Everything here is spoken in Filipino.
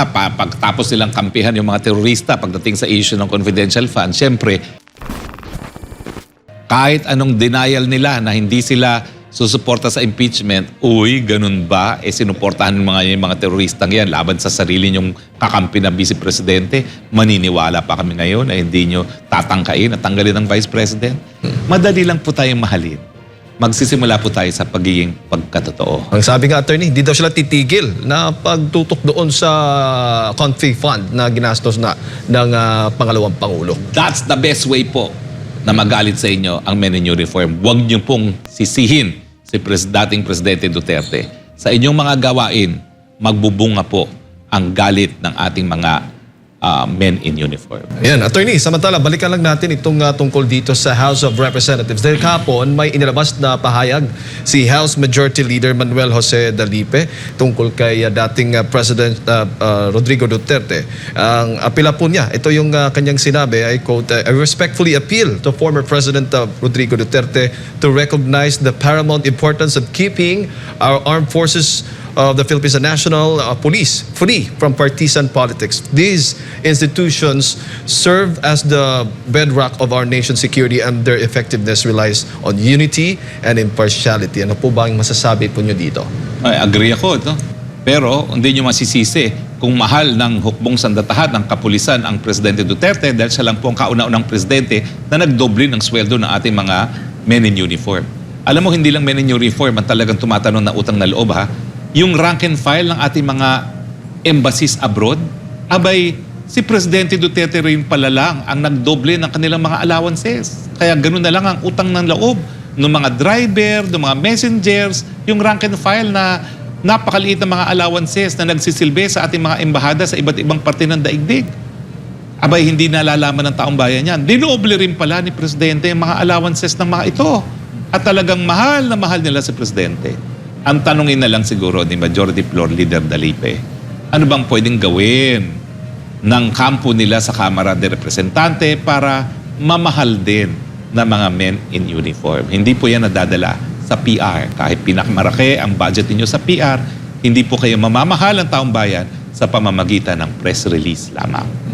nga, pa, pagtapos nilang kampihan yung mga terorista pagdating sa issue ng confidential fund, syempre, kahit anong denial nila na hindi sila susuporta sa impeachment, uy, ganun ba? Eh, sinuportahan ng mga, yung mga teroristang yan laban sa sarili nyong kakampi na vice presidente. Maniniwala pa kami ngayon na hindi nyo tatangkain at tanggalin ng vice president. Madali lang po tayong mahalin. Magsisimula po tayo sa pagiging pagkatotoo. Ang sabi nga attorney, hindi daw sila titigil na pagtutok doon sa config fund na ginastos na ng ah, pangalawang pangulo. That's the best way po na magalit sa inyo ang men in uniform. Huwag niyo pong sisihin si pres dating Presidente Duterte. Sa inyong mga gawain, magbubunga po ang galit ng ating mga ah, men in uniform. Ayan, attorney, samantala, balikan lang natin itong ah, tungkol dito sa House of Representatives. Dahil kahapon, may inilabas na pahayag si House Majority Leader Manuel Jose Dalipe tungkol kay ah, dating ah, President ah, ah, Rodrigo Duterte. Ang apela po niya, ito yung ah, kanyang sinabi, I quote, I respectfully appeal to former President ah, Rodrigo Duterte to recognize the paramount importance of keeping our armed forces of the Philippines National uh, Police free from partisan politics. These institutions serve as the bedrock of our nation's security and their effectiveness relies on unity and impartiality. Ano po ba ang masasabi po nyo dito? Ay, agree ako. No? Pero hindi nyo masisisi kung mahal ng hukbong sandatahan ng kapulisan ang Presidente Duterte dahil siya lang po ang kauna-unang presidente na nagdoble ng sweldo ng ating mga men in uniform. Alam mo, hindi lang men in uniform ang talagang tumatanong na utang na loob ha. Yung rank and file ng ating mga embassies abroad, abay, si Presidente Duterte rin pala lang ang nagdoble ng kanilang mga allowances. Kaya ganun na lang ang utang ng loob ng mga driver, ng mga messengers, yung rank and file na napakaliit na mga allowances na nagsisilbi sa ating mga embahada sa iba't ibang parte ng daigdig. Abay, hindi nalalaman ng taong bayan yan. Dinoble rin pala ni Presidente yung mga allowances ng mga ito. At talagang mahal na mahal nila si Presidente. Ang tanongin na lang siguro ni Majority Floor Leader Dalipe, ano bang pwedeng gawin ng kampo nila sa Kamara de Representante para mamahal din na mga men in uniform. Hindi po yan nadadala sa PR. Kahit pinakamaraki ang budget ninyo sa PR, hindi po kayo mamamahal ang taong bayan sa pamamagitan ng press release lamang.